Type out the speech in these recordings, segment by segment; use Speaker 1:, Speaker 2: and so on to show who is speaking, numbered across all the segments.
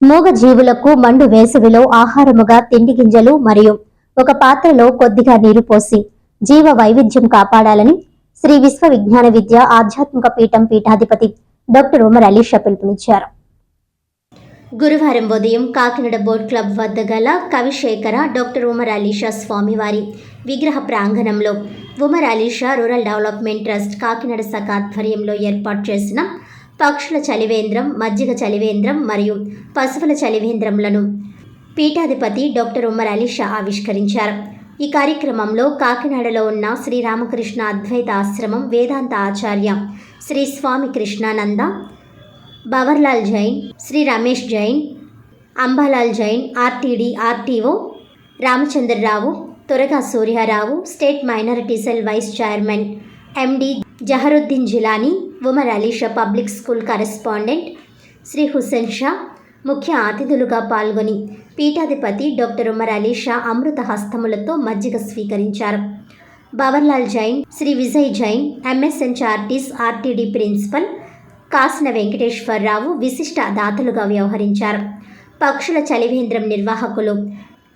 Speaker 1: మూగ జీవులకు మండు వేసవిలో ఆహారముగా తిండి గింజలు మరియు ఒక పాత్రలో కొద్దిగా నీరు పోసి జీవ వైవిధ్యం కాపాడాలని శ్రీ విశ్వ విజ్ఞాన విద్య ఆధ్యాత్మిక పీఠం పీఠాధిపతి డాక్టర్ ఉమర్ అలీషా పిలుపునిచ్చారు. గురువారం ఉదయం కాకినాడ బోట్ క్లబ్ వద్ద గల కవిశేఖర డాక్టర్ ఉమర్ అలీషా స్వామివారి విగ్రహ ప్రాంగణంలో Umar Alisha rural development trust Kakinada శాఖ ఆధ్వర్యంలో ఏర్పాటు చేసిన పక్షుల చలివేంద్రం మజ్జిగ చలివేంద్రం మరియు పశువుల చలివేంద్రంలను పీఠాధిపతి డాక్టర్ ఉమర్ అలీషా ఆవిష్కరించారు. ఈ కార్యక్రమంలో కాకినాడలో ఉన్న శ్రీ రామకృష్ణ అద్వైత ఆశ్రమం వేదాంత ఆచార్య శ్రీ స్వామి కృష్ణానంద బవర్లాల్ జైన్ శ్రీ రమేష్ జైన్ అంబాలాల్ జైన్ ఆర్టీడీ ఆర్టీఓ రామచంద్రరావు త్వరగా Suryarao state minority cell vice chairman MD Zaheeruddin Jilani Umar Alisha public school correspondent Sri Hussain Shah ముఖ్య అతిథులుగా పాల్గొని పీఠాధిపతి డాక్టర్ ఉమర్ అలీషా అమృత హస్తములతో మజ్జిగ స్వీకరించారు. Bhawarlal Jain Shri Vijay Jain MSN charities RTD principal Kasina Venkateswararao విశిష్ట దాతలుగా వ్యవహరించారు. పక్షుల చలివేంద్రం నిర్వాహకులు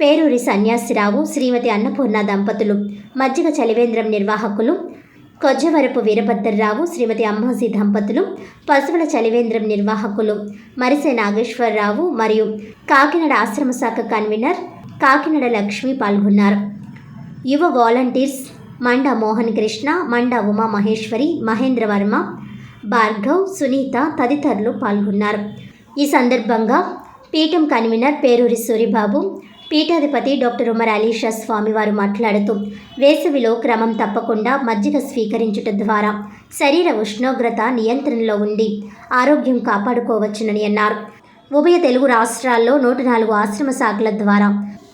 Speaker 1: పేరూరి సన్యాసిరావు శ్రీమతి అన్నపూర్ణ దంపతులు మజ్జిగ చలివేంద్రం నిర్వాహకులు కొజ్జవరపు వీరభద్రరావు శ్రీమతి అమ్మాజీ దంపతులు పశువుల చలివేంద్రం నిర్వాహకులు మరిసే నాగేశ్వరరావు మరియు కాకినాడ ఆశ్రమ శాఖ కన్వీనర్ కాకినాడ లక్ష్మి పాల్గొన్నారు. యువ వాలంటీర్స్ మండ మోహన్ కృష్ణ మండ ఉమా మహేశ్వరి మహేంద్ర వర్మ భార్గవ్ సునీత తదితరులు పాల్గొన్నారు. ఈ సందర్భంగా పీఠం కన్వీనర్ పేరూరి సూరిబాబు పీఠాధిపతి డాక్టర్ ఉమర్ అలీషా స్వామివారు మాట్లాడుతూ వేసవిలో క్రమం తప్పకుండా మజ్జిగ స్వీకరించుట ద్వారా శరీర ఉష్ణోగ్రత నియంత్రణలో ఉండి ఆరోగ్యం కాపాడుకోవచ్చునని అన్నారు. ఉభయ తెలుగు రాష్ట్రాల్లో నూట నాలుగు ఆశ్రమ శాఖల ద్వారా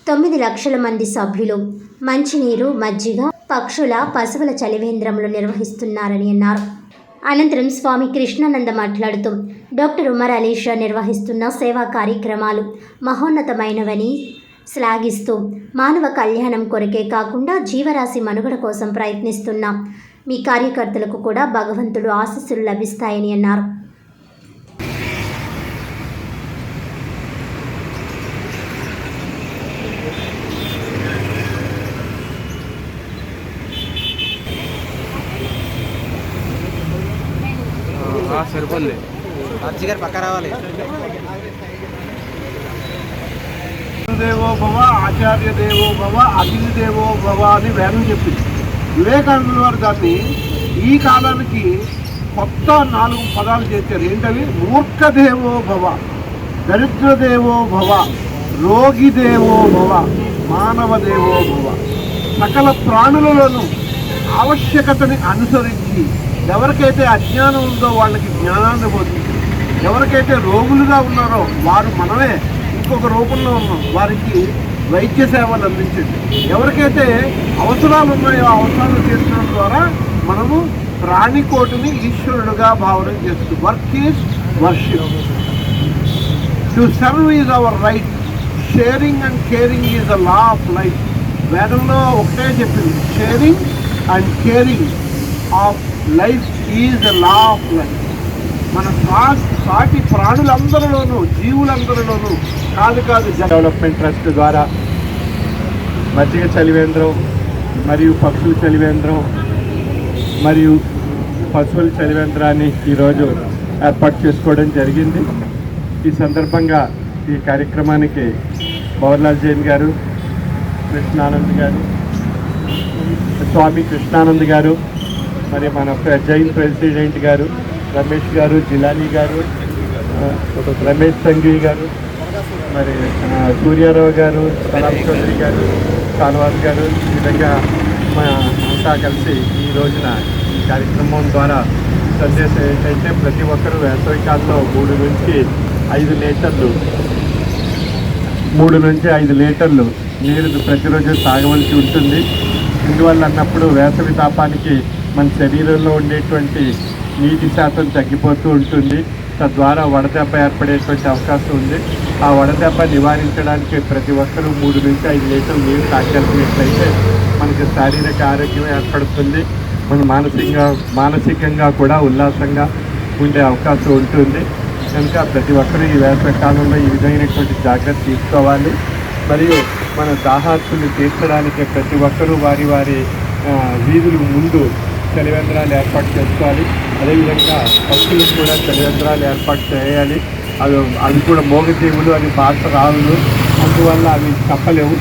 Speaker 1: తొమ్మిది లక్షల మంది సభ్యులు మంచినీరు మజ్జిగ పక్షుల పశువుల చలివేంద్రములు నిర్వహిస్తున్నారని అన్నారు. అనంతరం స్వామి కృష్ణానంద మాట్లాడుతూ డాక్టర్ ఉమర్ అలీషా నిర్వహిస్తున్న సేవా కార్యక్రమాలు మహోన్నతమైనవని శ్లాఘిస్తూ మానవ కళ్యాణం కొరకే కాకుండా జీవరాశి మనుగడ కోసం ప్రయత్నిస్తున్న మీ కార్యకర్తలకు కూడా భగవంతుడు ఆశస్సులు లభిస్తాయని అన్నారు.
Speaker 2: అర్జీ గారు పక్క రావాలి.
Speaker 3: దేవో భవ ఆచార్య దేవో భవ అతిథి దేవో భవ అని వేదం చెప్పింది. వివేకానంద వారు దాన్ని ఈ కాలానికి కొత్త నాలుగు పదాలు చేశారు ఏంటవి? మూర్ఖ దేవో భవ దరిద్ర దేవో భవ రోగి దేవో భవ మానవ దేవో భవ. సకల ప్రాణులలోనూ ఆవశ్యకతని అనుసరించి ఎవరికైతే అజ్ఞానం ఉందో వాళ్ళకి జ్ఞానాన్ని బోధించి ఎవరికైతే రోగులుగా ఉన్నారో వారు మనమే ఒక్కొక్క రూపంలో ఉన్నాం వారికి వైద్య సేవలు అందించండి ఎవరికైతే అవసరాలు ఉన్నాయో అవసరాలు తీర్చడం ద్వారా మనము ప్రాణికోటిని ఈశ్వరుడుగా భావన చేస్తుంది work is worship. To serve is our right sharing and caring is a law of life వేదంలో ఒకటే చెప్పింది sharing and caring of life is a law of life మన సాటి ప్రాణులందరిలోనూ జీవులందరిలోనూ కాదు కాదు
Speaker 4: డెవలప్మెంట్ ట్రస్ట్ ద్వారా మజ్జిగ చలివేంద్రం మరియు పక్షుల చలివేంద్రం మరియు పశువుల చలివేంద్రాన్ని ఈరోజు ఏర్పాటు చేసుకోవడం జరిగింది. ఈ సందర్భంగా ఈ కార్యక్రమానికి బవర్లాల్ జైన్ గారు కృష్ణానంద్ గారు స్వామి కృష్ణానంద్ గారు మరి మన జైన్ ప్రెసిడెంట్ గారు రమేష్ గారు జిలానీ గారు రమేష్ సంఘీ గారు మరి సూర్యారావు గారు సలాం చౌదరి గారు సాల్వాస్ గారు ఈ విధంగా మా అంతా కలిసి ఈ రోజున ఈ కార్యక్రమం ద్వారా సందేశం ఏంటంటే ప్రతి ఒక్కరూ వేసవికాలంలో మూడు నుంచి ఐదు లీటర్లు మూడు నుంచి ఐదు లీటర్లు నీరు ప్రతిరోజు తాగవలసి ఉంటుంది. ఇందువల్ల అన్నప్పుడు వేసవి తాపానికి మన శరీరంలో ఉండేటువంటి నీటి శాతం తగ్గిపోతూ ఉంటుంది. తద్వారా వడదెబ్బ ఏర్పడేటువంటి అవకాశం ఉంది. ఆ వడదెబ్బ నివారించడానికి ప్రతి ఒక్కరూ మూడు నుంచి ఐదు లీటర్లు నీరు తాగలిగినట్లయితే మనకి శారీరక ఆరోగ్యం ఏర్పడుతుంది. మన మానసికంగా మానసికంగా కూడా ఉల్లాసంగా ఉండే అవకాశం ఉంటుంది. కనుక ప్రతి ఒక్కరూ ఈ వేసవి కాలంలో ఈ విధమైనటువంటి జాగ్రత్త తీసుకోవాలి. మరియు మన దాహార్తులు తీర్చడానికి ప్రతి ఒక్కరూ వారి వారి వీధులు ముందు చలివేంద్రాలు ఏర్పాటు చేసుకోవాలి. అదేవిధంగా పక్షులకు కూడా చలివేంద్రాలు ఏర్పాటు చేయాలి. అవి అవి కూడా మోగజీవులు అవి భాష రావులు అందువల్ల అవి చెప్పలేవు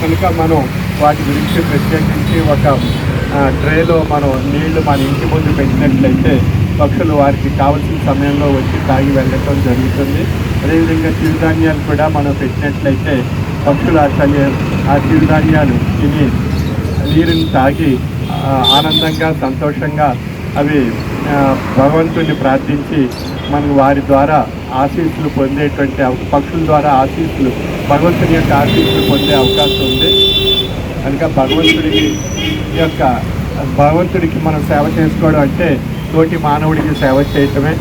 Speaker 4: కనుక మనం వాటి గురించి ప్రత్యేకించి ఒక ట్రేలో మనం నీళ్ళు మన ఇంటి ముందు పెట్టినట్లయితే పక్షులు వారికి కావలసిన సమయంలో వచ్చి తాగి వెళ్ళటం జరుగుతుంది. అదేవిధంగా చిరుధాన్యాలు కూడా మనం పెట్టినట్లయితే పక్షులు ఆ చలి ఆ చిరుధాన్యాలు తిని నీరుని తాగి ఆనందంగా సంతోషంగా అవి భగవంతుని ప్రార్థించి మనం వారి ద్వారా ఆశీస్సులు పొందేటువంటి పక్షుల ద్వారా ఆశీస్సులు భగవంతుని యొక్క ఆశీస్సులు పొందే అవకాశం ఉంది. కనుక భగవంతుడికి యొక్క భగవంతుడికి మనం సేవ చేసుకోవడం అంటే తోటి మానవుడికి సేవ చేయటమే.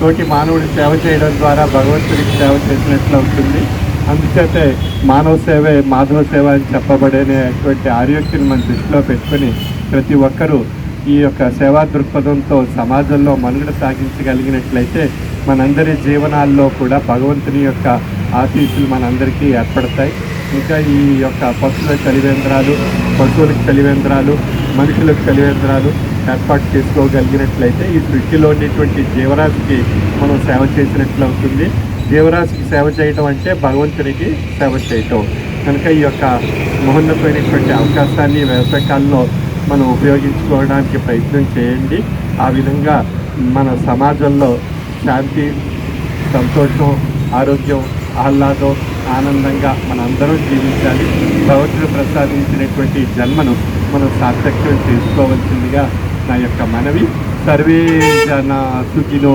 Speaker 4: తోటి మానవుడికి సేవ చేయడం ద్వారా భగవంతుడికి సేవ చేసినట్లు అవుతుంది అందుచేతే మానవ సేవే మాధవ సేవ అని చెప్పబడేటువంటి ఆరోగ్యం మన దృష్టిలో పెట్టుకొని ప్రతి ఒక్కరూ ఈ యొక్క సేవా దృక్పథంతో సమాజంలో మనుగడ సాగించగలిగినట్లయితే మనందరి జీవనాల్లో కూడా భగవంతుని యొక్క ఆశీస్సులు మనందరికీ ఏర్పడతాయి. ఇంకా ఈ యొక్క పశువుల చలివేంద్రాలు పశువులకు చలివేంద్రాలు మనుషులకు చలివేంద్రాలు ఏర్పాటు చేసుకోగలిగినట్లయితే ఈ సృష్టిలో ఉండేటువంటి జీవరాశికి మనం సేవ చేసినట్లు అవుతుంది. జీవరాశికి సేవ చేయటం అంటే భగవంతునికి సేవ చేయటం. కనుక ఈ యొక్క మహోన్నతమైనటువంటి అవకాశాన్ని వ్యవసాయ కాలంలో మనం ఉపయోగించుకోవడానికి ప్రయత్నం చేయండి. ఆ విధంగా మన సమాజంలో శాంతి సంతోషం ఆరోగ్యం ఆహ్లాదం ఆనందంగా మనందరం జీవించాలి. భగవంతుడు ప్రసాదించినటువంటి జన్మను మనం సార్థక్యం చేసుకోవాల్సిందిగా నా యొక్క మనవి. సర్వే జన సుఖినో